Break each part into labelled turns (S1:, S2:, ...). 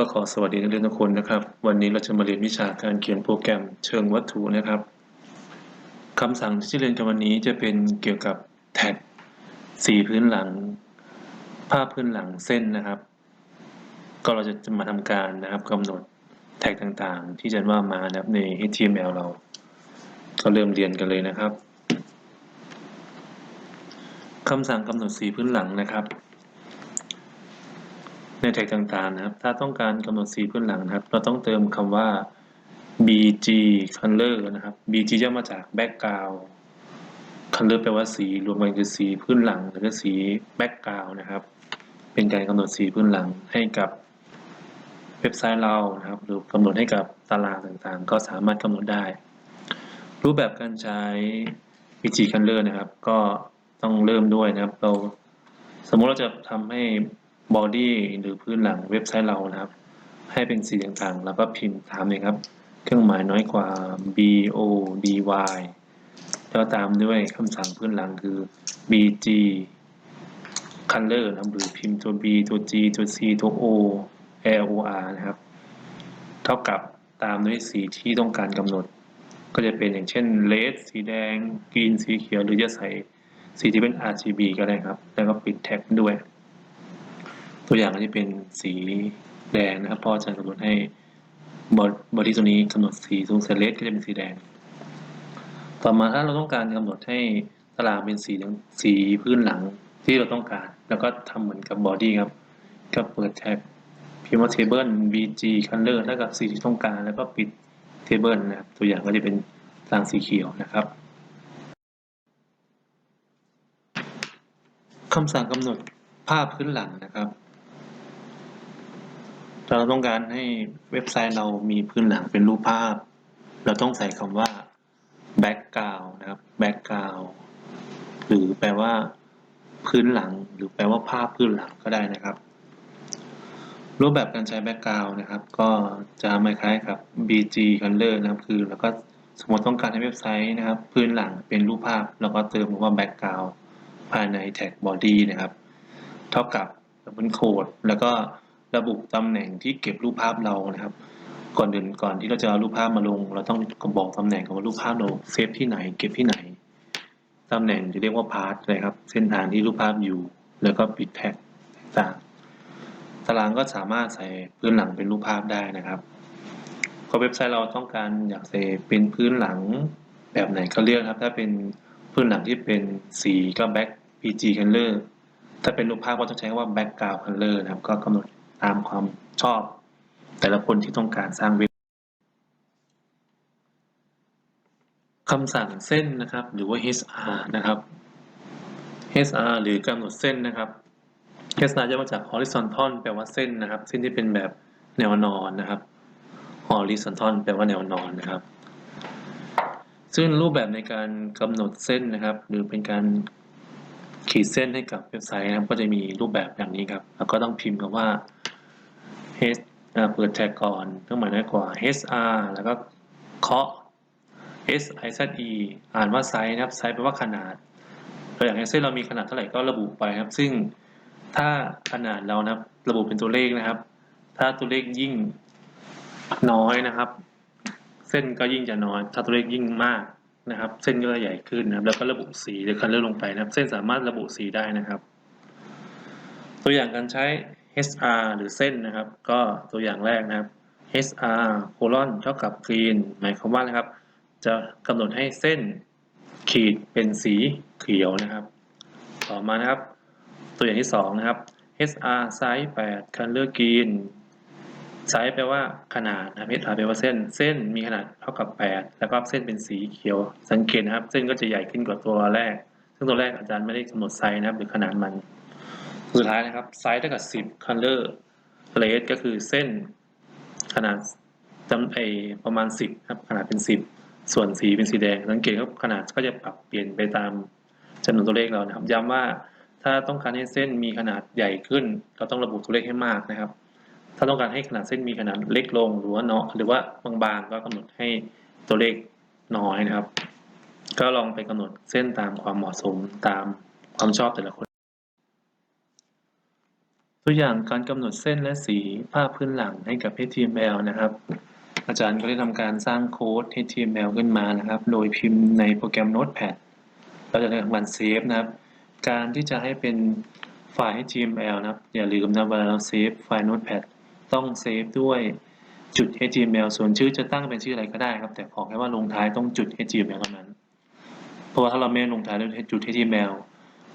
S1: ก็ขอสวัสดีนักเรียนทุกคนนะครับ วันนี้เราจะมาเรียนวิชาการเขียนโปรแกรมเชิงวัตถุนะครับคำสั่งที่จะเรียนกันวันนี้จะเป็นเกี่ยวกับแท็กสีพื้นหลัง ภาพพื้นหลังเส้นนะครับ ก็เราจะมาทำการนะครับกำหนดแท็กต่างๆ ที่จะว่ามานะครับใน HTML เราก็เริ่มเรียนกันเลยนะครับคำสั่งกำหนดสีพื้นหลังนะครับ ในแท็กต่างๆนะครับ ถ้าต้องการกำหนดสีพื้นหลังนะครับ เราต้องเติมคำว่า bg color นะครับ bg ย่อมาจาก background color แปลว่าสีรวมกันคือสีพื้นหลังหรือสี background นะครับ เป็นการกำหนดสีพื้นหลังให้กับเว็บไซต์เรานะครับ หรือกำหนดให้กับตารางต่างๆ ก็สามารถกำหนดได้ รูปแบบการใช้ bg color นะครับ ก็ต้องเริ่มด้วยนะครับ เราสมมติเราจะทำให้ body หรือพื้นหลังเว็บไซต์เรานะครับ ให้เป็นสีต่างๆ แล้วก็พิมพ์ตามเลยครับ เครื่องหมายน้อยกว่า b o d y แล้วตามด้วยคำสั่งพื้นหลังคือ bg color นะหรือพิมพ์ตัว b ตัว g ตัว c ตัว o l o r นะครับ เท่ากับตามด้วยสีที่ต้องการกำหนด ก็จะเป็นอย่างเช่น red สีแดง green สีเขียว หรือจะใส่สีที่เป็น RGB ก็ได้ครับ แล้วก็ปิดแท็กด้วย ตัวอย่างก็จะเป็นสีแดงนะครับพราะอจารย์กำหนดให้บอดี้ตัวนี้กำหนดสีตรงเซเลสก็จะเป็นสีแดง ต่อมาถ้าเราต้องการกำหนดให้ตารางเป็นสีสีพื้นหลังที่เราต้องการ แล้วก็ทำเหมือนกับบอดี้ครับ ก็เปิดแท็กพิมพ์ว่า table bg color แล้วกับสีที่ต้องการ แล้วก็ปิด table นะครับ ตัวอย่างก็จะเป็นตารางสีเขียวนะครับคำสั่งกำหนดภาพพื้นหลังนะครับ เราต้องการให้เว็บไซต์เรามีพื้นหลังเป็นรูปภาพ เราต้องใส่คำว่า background นะครับ background หรือแปลว่า พื้นหลัง หรือแปลว่าภาพพื้นหลังก็ได้นะครับ รูปแบบการใช้ background นะครับ ก็จะคล้ายๆกับ bg color นะครับ คือเราก็สมมติต้องการให้เว็บไซต์นะครับ พื้นหลังเป็นรูปภาพแล้วก็เติมคำว่า background ภายในแท็ก body นะครับ เท่ากับ double code แล้วก็ ระบุตำแหน่งที่เก็บรูปภาพเรานะครับ ก่อนอื่นก่อนที่เราจะเอารูปภาพมาลง เราต้องบอกตำแหน่งของว่ารูปภาพเราเซฟที่ไหน เก็บที่ไหนตำแหน่งจะเรียกว่าพาร์ทเลยครับ เส้นทางที่รูปภาพอยู่ แล้วก็ปิดแท็กต่างตารางก็สามารถใส่พื้นหลังเป็นรูปภาพได้นะครับพอเว็บไซต์เราต้องการอยากใส่เป็นพื้นหลังแบบไหนก็เลือกครับ ถ้าเป็นพื้นหลังที่เป็นสีก็ back pg color ถ้าเป็นรูปภาพก็ต้องใช้ว่า background color นะครับ ก็กำหนด ตามความชอบ แต่ละคนที่ต้องการสร้างเว็บคำสั่งเส้นนะครับ หรือว่า HR นะครับ HR หรือกำหนดเส้นนะครับ HR จะมาจาก horizontal แปลว่าเส้นนะครับ เส้นที่เป็นแบบแนวนอนนะครับ horizontal แปลว่าแนวนอนนะครับ ซึ่งรูปแบบในการกำหนดเส้นนะครับ หรือเป็นการขีดเส้นให้กับเว็บไซต์นะครับ ก็จะมีรูปแบบอย่างนี้ครับ แล้วก็ต้องพิมพ์คำว่า h เปิดแท็กก่อนเครื่องหมายน้อยกว่า hr แล้วก็เคาะ s i z e อ่านว่าไซส์นะครับไซส์แปลว่าขนาดตัวอย่างเส้นเรามีขนาดเท่าไหร่ก็ระบุไปครับ ซึ่งถ้าขนาดเรานะครับระบุเป็นตัวเลขนะครับ ถ้าตัวเลขยิ่งน้อยนะครับ เส้นก็ยิ่งจะน้อย ถ้าตัวเลขยิ่งมากนะครับ เส้นก็จะใหญ่ขึ้นนะครับ แล้วก็ระบุสีหรือคันเลอร์ลงไปนะครับ เส้นสามารถระบุสีได้นะครับ ตัวอย่างการใช้ HR หรือเส้นนะครับ ก็ตัวอย่างแรกนะครับ HR colon เท่ากับ green หมายความว่านะครับ จะกำหนดให้เส้นขีดเป็นสีเขียวนะครับ ต่อมานะครับ ตัวอย่างที่สองนะครับ HR size 8 color green ไซส์แปลว่าขนาดนะ HR แปลว่าเส้น เส้นมีขนาดเท่ากับ 8 แล้วก็เส้นเป็นสีเขียว สังเกตนะครับ เส้นก็จะใหญ่ขึ้นกว่าตัวแรก ซึ่งตัวแรกอาจารย์ไม่ได้กำหนดไซส์นะครับ หรือขนาดมัน สุดท้ายนะครับไซส์เท่ากับ10 color rate ก็คือเส้นขนาดจำไอประมาณ10ครับขนาดเป็น10ส่วนสีเป็นสีแดงสังเกตครับขนาดก็จะปรับเปลี่ยนไปตามจำนวนตัวเลขเรานะครับ ย้ำว่าถ้าต้องการให้เส้นมีขนาดใหญ่ขึ้น เราต้องระบุตัวเลขให้มากนะครับ ถ้าต้องการให้ขนาดเส้นมีขนาดเล็กลงหรือว่าเนาะหรือว่าบางๆก็กำหนดให้ตัวเลขน้อยนะครับ ก็ลองไปกำหนดเส้นตามความเหมาะสมตามความชอบแต่ละคน ตัวอย่างการกำหนดเส้นและสีภาพพื้นหลังให้กับ HTML นะครับ อาจารย์ก็ได้ทำการสร้างโค้ด HTML ขึ้นมานะครับ โดยพิมพ์ในโปรแกรม Notepad เราจะทำการเซฟนะครับ การที่จะให้เป็นไฟล์ HTML นะครับ อย่าลืมนะเวลาเราเซฟไฟล์ Notepad ต้องเซฟด้วยจุด HTML ส่วนชื่อจะตั้งเป็นชื่ออะไรก็ได้ครับ แต่ขอแค่ว่าลงท้ายต้องจุด HTML เท่านั้น เพราะว่าถ้าเราไม่ลงท้ายด้วยจุด HTML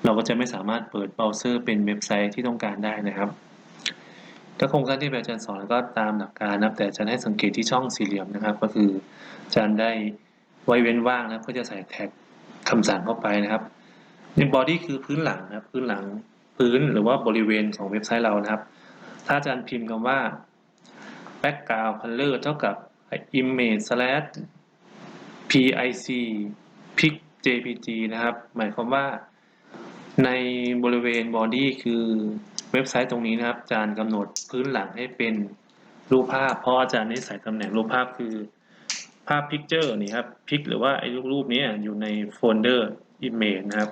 S1: เราก็จะไม่สามารถเปิดเบราว์เซอร์เป็นเว็บไซต์ที่ต้องการได้นะครับก็โครงสร้างที่อาจารย์สอนก็ตามหลักการนะครับ แต่อาจารย์ให้สังเกตที่ช่องสี่เหลี่ยมนะครับ ก็คืออาจารย์ได้ไว้เว้นว่างนะครับเพื่อจะใส่แท็กคำสั่งเข้าไปนะครับในบอดี้คือพื้นหลังนะครับ พื้นหลังพื้นหรือว่าบริเวณของเว็บไซต์เรานะครับ ถ้าอาจารย์พิมพ์คำว่า background color เท่ากับ image slash pic pic jpg นะครับ หมายความว่า ในบริเวณบอดี้คือเว็บไซต์ตรงนี้นะครับ อาจารย์กำหนดพื้นหลังให้เป็นรูปภาพ เพราะอาจารย์ได้ใส่ตำแหน่งรูปภาพคือภาพ picture นี่ครับ pic หรือว่าไอ้รูปนี้อยู่ในโฟลเดอร์ image นะครับ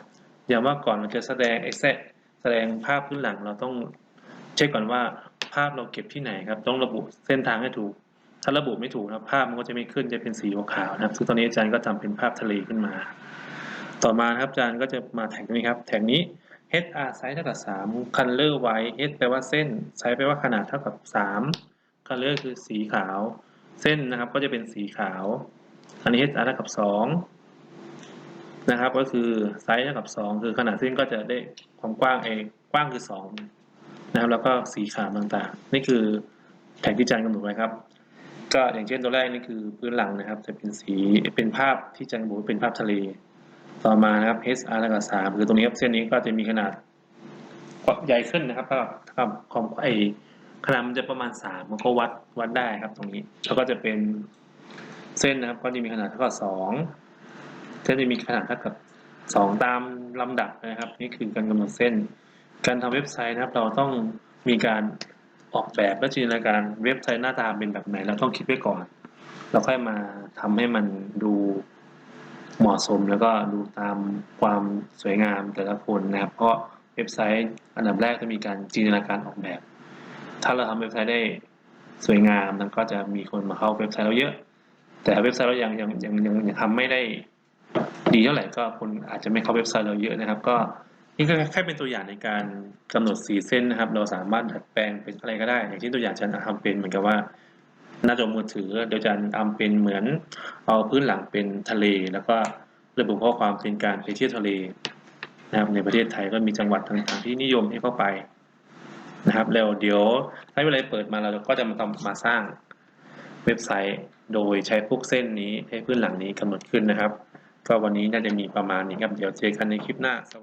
S1: อย่างว่าก่อนเราจะแสดง exact แสดงภาพพื้นหลังเราต้องเช็คก่อนว่าภาพเราเก็บที่ไหนครับ ต้องระบุเส้นทางให้ถูก ถ้าระบุไม่ถูกนะภาพมันก็จะไม่ขึ้นจะเป็นสีขาวนะครับซึ่งตอนนี้อาจารย์ก็ทำเป็นภาพทะเลขึ้นมา ต่อมาครับอาจารย์ก็จะมาแท็กนี้ครับ แท็กนี้ hr size เท่ากับ3 color white h แปลว่าเส้น size แปลว่าขนาดเท่ากับ 3 color คือสีขาว เส้นนะครับก็จะเป็นสีขาว อันนี้ hr เท่ากับ 2 นะครับ ก็คือไซส์เท่ากับ 2 คือขนาดเส้นก็จะได้ความกว้างเองกว้างคือ 2 นะครับ แล้วก็สีขาวต่างๆ นี่คือแท็กที่อาจารย์กำหนดไว้ครับก็อย่างเช่นตัวแรกนี่คือพื้นหลังนะครับ จะเป็นสีเป็นภาพที่อาจารย์บอกว่าเป็นภาพทะเล ต่อมานะครับ HR เท่ากับ3คือตรงนี้ครับเส้นนี้ก็จะมีขนาดใหญ่ขึ้นนะครับก็ครับของไอขนาดมันจะประมาณ 3 มันก็วัดวัดได้ครับตรงนี้แล้วก็จะเป็นเส้นนะครับ ก็จะมีขนาดเท่ากับ2เส้นจะมีขนาดเท่ากับ 2 ตามลำดับนะครับ นี่คือการกำหนดเส้น การทำเว็บไซต์นะครับ เราต้องมีการออกแบบและจินตนาการเว็บไซต์หน้าตาเป็นแบบไหน เราต้องคิดไว้ก่อน เราค่อยมาทำให้มันดู เหมาะสมแล้วก็ดูตามความสวยงามแต่ละคนนะครับเพราะเว็บไซต์อันดับแรกจะมีการจินตนาการออกแบบ ถ้าเราทำเว็บไซต์ได้สวยงามมันก็จะมีคนมาเข้าเว็บไซต์เราเยอะ แต่เว็บไซต์เรายังยังยังยังยังทำไม่ได้ดีเท่าไหร่ก็คนอาจจะไม่เข้าเว็บไซต์เราเยอะนะครับ ก็นี่ก็แค่เป็นตัวอย่างในการกำหนดสีเส้นนะครับ เราสามารถดัดแปลงเป็นอะไรก็ได้ อย่างเช่นตัวอย่างฉันทำเป็นเหมือนกับว่า หน้าจอมือถือโดยการทำเป็นเหมือนเอาพื้นหลังเป็นทะเล แล้วก็ระบุข้อความเป็นการไปเที่ยวทะเลนะครับในประเทศไทยก็มีจังหวัดต่างๆที่นิยมให้เข้าไปนะครับแล้วเดี๋ยวถ้าเวลาเปิดมาเราก็จะมาทำมาสร้างเว็บไซต์โดยใช้พวกเส้นนี้ให้พื้นหลังนี้กำหนดขึ้นนะครับ ก็วันนี้น่าจะมีประมาณนี้ครับ เดี๋ยวเจอกันในคลิปหน้าสวัสดี